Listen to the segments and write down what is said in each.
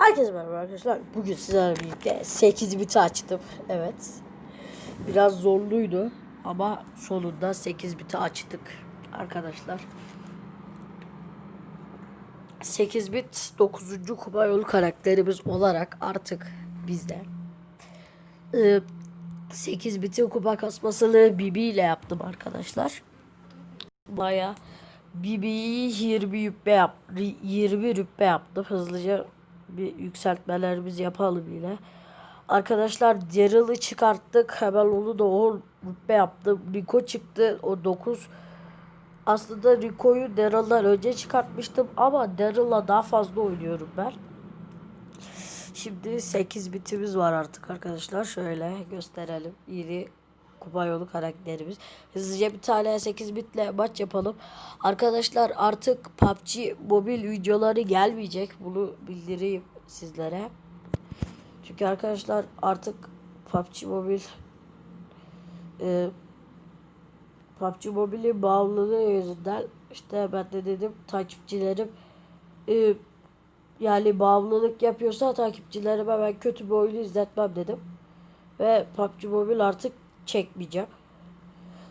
Herkese merhaba arkadaşlar. Bugün sizlerle birlikte 8 biti açtım. Evet. Biraz zorluydu ama sonunda 8 biti açtık arkadaşlar. 8 bit 9. kupa yolu karakterimiz olarak artık bizde. Ee, 8 bitin kupa kasmasını Bibi ile yaptım arkadaşlar. Baya Bibi'yi 20 rütbe yap 20 rütbe yaptım. Hızlıca bir yükseltmelerimizi yapalım yine. Arkadaşlar Daryl'ı çıkarttık. Hemen onu da 10 rütbe yaptım. Rico çıktı. O 9 aslında Rico'yu Daryl'dan önce çıkartmıştım ama Daryl'la daha fazla oynuyorum ben. Şimdi 8 bitimiz var artık arkadaşlar. Şöyle gösterelim. Yeni kupa yolu karakterimiz. Hızlıca bir tane 8 bitle maç yapalım. Arkadaşlar artık PUBG mobil videoları gelmeyecek. Bunu bildireyim sizlere. Çünkü arkadaşlar artık PUBG mobil e, PUBG mobilin bağımlılığı yüzünden işte ben de dedim takipçilerim e, yani bağımlılık yapıyorsa takipçilerime ben kötü bir oyunu izletmem dedim. Ve PUBG Mobile artık çekmeyeceğim.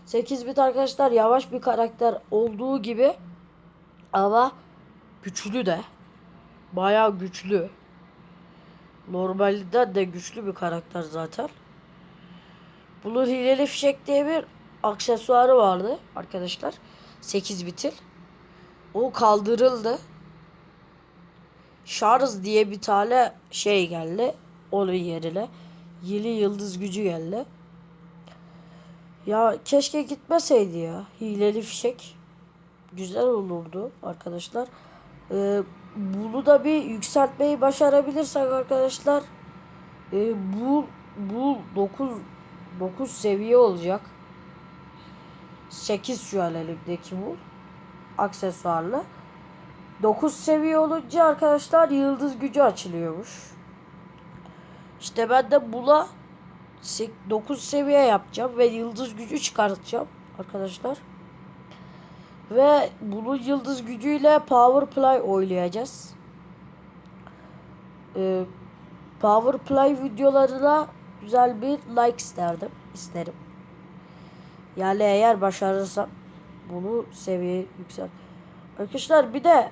8 bit arkadaşlar yavaş bir karakter olduğu gibi ama güçlü de. Bayağı güçlü. Normalde de güçlü bir karakter zaten. Bunun hileli fişek diye bir aksesuarı vardı arkadaşlar. 8 bitil. O kaldırıldı. Şarj diye bir tane şey geldi. Onun yerine. Yeni yıldız gücü geldi. Ya keşke gitmeseydi ya. Hileli fişek. Güzel olurdu arkadaşlar. Ee, bunu da bir yükseltmeyi başarabilirsek arkadaşlar. e, bu bu 9 9 seviye olacak. 8 şu an elimdeki bu. Aksesuarlı. 9 seviye olunca arkadaşlar yıldız gücü açılıyormuş. İşte ben de buna 9 seviye yapacağım ve yıldız gücü çıkartacağım arkadaşlar. Ve bunu yıldız gücüyle Power Play oynayacağız. Ee, Power Play videolarına güzel bir like isterdim. isterim. Yani eğer başarırsam bunu seviye yüksel. Arkadaşlar bir de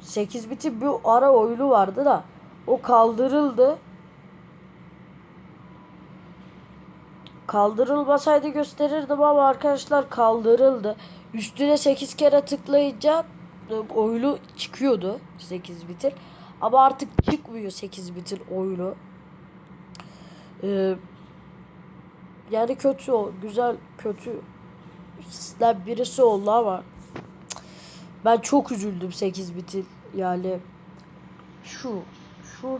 8 biti bir ara oyunu vardı da o kaldırıldı. Kaldırılmasaydı gösterirdim ama arkadaşlar kaldırıldı. Üstüne 8 kere tıklayınca oyunu çıkıyordu 8 bitir. Ama artık çıkmıyor 8 bitir oyunu. Ee, yani kötü o güzel kötü hisler birisi oldu ama ben çok üzüldüm 8 bitir yani şu şu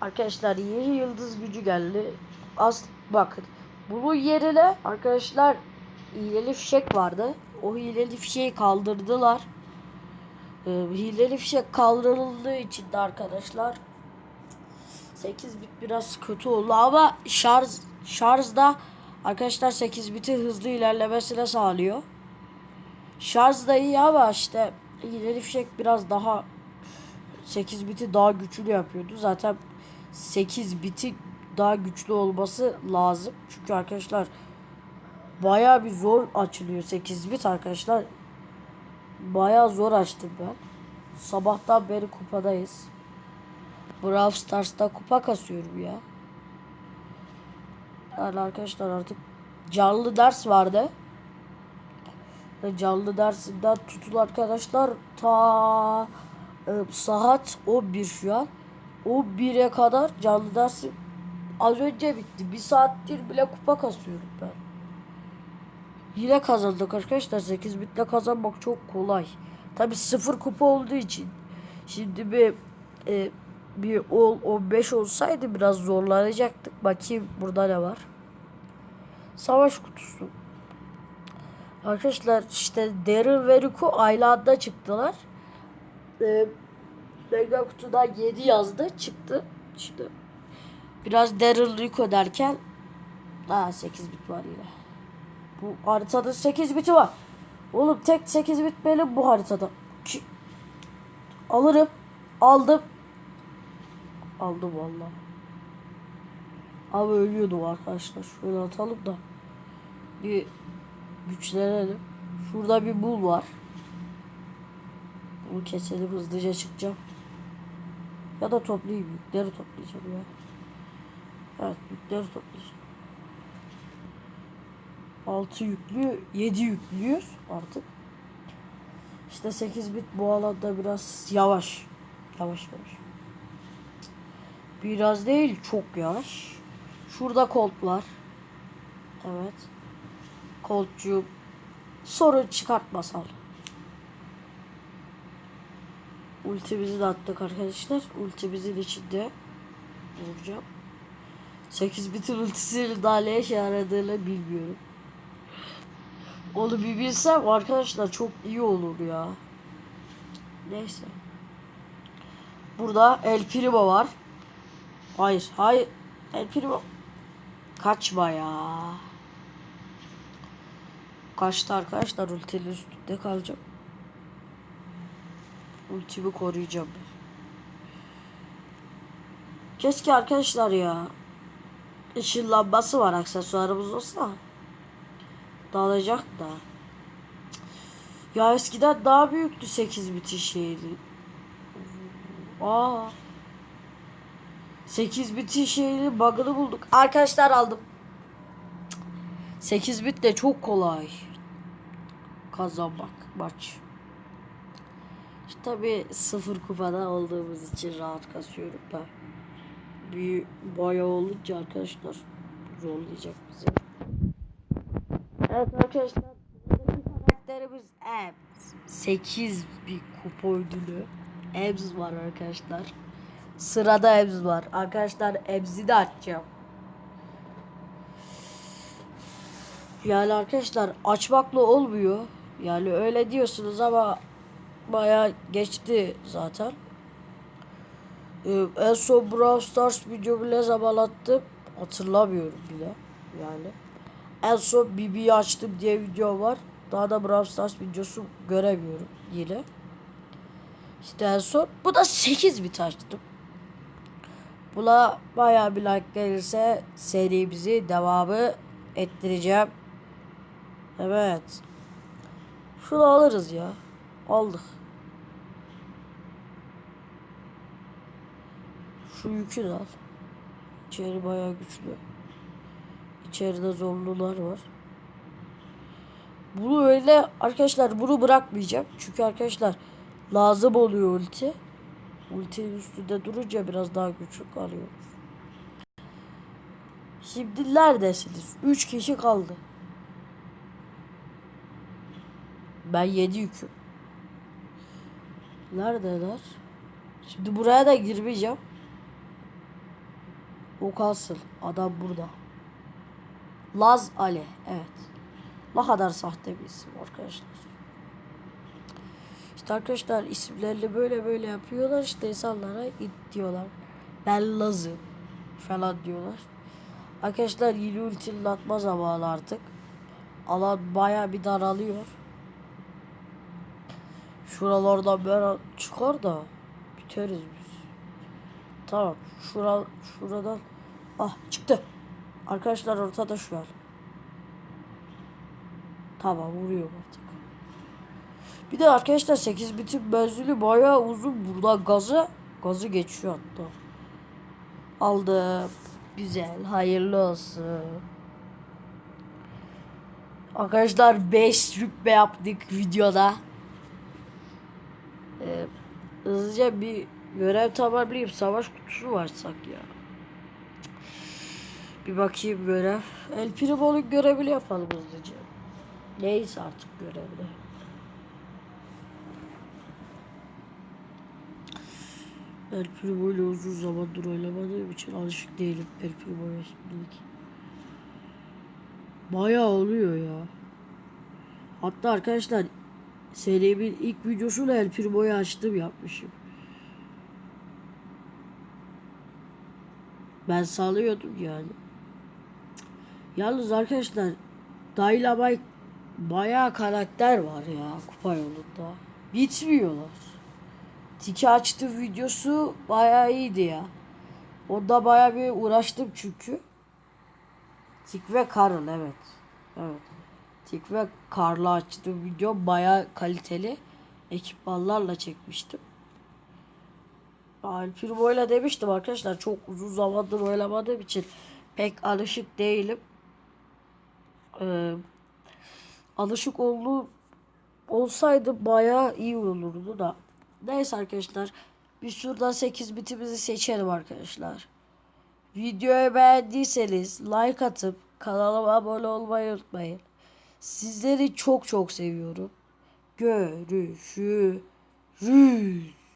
arkadaşlar yeni yıldız gücü geldi. As bakın bunun yerine arkadaşlar hileli fişek vardı. O hileli fişeği kaldırdılar. Ee, hileli fişek kaldırıldığı için de arkadaşlar 8 bit biraz kötü oldu ama şarj şarjda arkadaşlar 8 biti hızlı ilerlemesine sağlıyor. Şarj da iyi ama işte hileli fişek biraz daha 8 biti daha güçlü yapıyordu. Zaten 8 biti daha güçlü olması lazım. Çünkü arkadaşlar baya bir zor açılıyor 8 bit arkadaşlar. Baya zor açtım ben. Sabahtan beri kupadayız. Brawl Stars'ta kupa kasıyorum ya. Yani arkadaşlar artık canlı ders vardı. Canlı dersinden tutun arkadaşlar ta e, saat 11 şu an. O 1'e kadar canlı dersim az önce bitti. Bir saattir bile kupa kasıyorum ben. Yine kazandık arkadaşlar. 8 bitle kazanmak çok kolay. Tabi sıfır kupa olduğu için. Şimdi bir e, bir 10 15 olsaydı biraz zorlanacaktık. Bakayım burada ne var. Savaş kutusu. Arkadaşlar işte Daryl ve Rico aynı anda çıktılar. Ee, Mega kutuda 7 yazdı çıktı. İşte biraz Daryl Rico derken Aa 8 bit var yine. Bu haritada 8 biti var. Oğlum tek 8 bit benim bu haritada. Ki- Alırım. Aldım. aldım valla. Abi ölüyordum arkadaşlar. Şöyle atalım da bir güçlenelim. Şurada bir bul var. Bunu keselim hızlıca çıkacağım. Ya da toplayayım. Yükleri toplayacağım ya. Evet yükleri toplayacağım. 6 yüklü 7 yüklüyüz artık. İşte 8 bit bu alanda biraz yavaş. Yavaş yavaş. Biraz değil çok yavaş. Şurada Colt var. Evet. Colt'cuğum sorun çıkartmasal. Ultimizi de attık arkadaşlar. Ultimizin içinde vuracağım. 8 bitin ultisinin daha ne işe yaradığını bilmiyorum. Onu bir bilsem arkadaşlar çok iyi olur ya. Neyse. Burada El Primo var. Hayır, hayır. El Primo. Kaçma ya. Kaçtı arkadaşlar ultinin üstünde kalacağım. Ultimi koruyacağım. Keşke arkadaşlar ya. Işınlanması var aksesuarımız olsa. Dalacak da. Ya eskiden daha büyüktü 8 biti şeydi. Aa. 8 biti şeyli bug'ını bulduk. Arkadaşlar aldım. 8 bit de çok kolay. Kazanmak maç. İşte tabi sıfır kupada olduğumuz için rahat kasıyorum da. Bir bayağı olunca arkadaşlar zorlayacak bizi. Evet arkadaşlar buradaki karakterimiz Ebs. 8 bir kupa ödülü. Ebs var arkadaşlar. Sırada Ebs var. Arkadaşlar Ebs'i de açacağım. Yani arkadaşlar açmakla olmuyor. Yani öyle diyorsunuz ama bayağı geçti zaten. Ee, en son Brawl Stars videomu ne zaman attım hatırlamıyorum bile. Yani. En son BB'yi açtım diye video var. Daha da Brawl Stars videosu göremiyorum yine. İşte en son bu da 8 bit açtım. Buna bayağı bir like gelirse serimizi devamı ettireceğim. Evet. Şunu alırız ya. Aldık. Şu yükü de al. İçeri bayağı güçlü. İçeride zorlular var. Bunu öyle arkadaşlar bunu bırakmayacağım. Çünkü arkadaşlar lazım oluyor ulti. Ultinin üstünde durunca biraz daha güçlü kalıyoruz. Şimdi neredesiniz? 3 kişi kaldı. Ben 7 yüküm. Neredeler? Şimdi buraya da girmeyeceğim. O kalsın. Adam burada. Laz Ali. Evet. Ne kadar sahte bir isim arkadaşlar. İşte arkadaşlar isimlerini böyle böyle yapıyorlar. İşte insanlara it diyorlar. Ben Laz'ım falan diyorlar. Arkadaşlar yeni ultinin atma zamanı artık. Alan baya bir daralıyor. Şuralardan böyle çıkar da biteriz biz. Tamam. Şura, şuradan ah çıktı. Arkadaşlar ortada şu an. Tamam vuruyor artık. Bir de arkadaşlar 8 bitin menzili bayağı uzun. Burada gazı gazı geçiyor hatta. Aldım. Güzel. Hayırlı olsun. Arkadaşlar 5 rütbe yaptık videoda. Ee, hızlıca bir görev tamamlayayım. Savaş kutusu var sanki ya. Bir bakayım görev. El Primo'nun görevini yapalım hızlıca. Neyse artık görevde. El Primo ile uzun zamandır oynamadığım için alışık değilim El Primo'ya şimdilik. Bayağı oluyor ya. Hatta arkadaşlar serimin ilk videosunu El Primo'yu açtım yapmışım. Ben sağlıyordum yani. Yalnız arkadaşlar Dynamite bayağı karakter var ya kupa yolunda. Bitmiyorlar. Tiki açtı videosu bayağı iyiydi ya. Onda baya bir uğraştım çünkü. Tik ve Karl evet. Evet. Tik ve Karl'ı açtığım video baya kaliteli ekipmanlarla çekmiştim. Alpirbo'yla demiştim arkadaşlar çok uzun zamandır oynamadığım için pek alışık değilim. Ee, alışık olduğum olsaydı bayağı iyi olurdu da. Neyse arkadaşlar. Biz şuradan 8 bitimizi seçelim arkadaşlar. Videoyu beğendiyseniz like atıp kanalıma abone olmayı unutmayın. Sizleri çok çok seviyorum. Görüşürüz.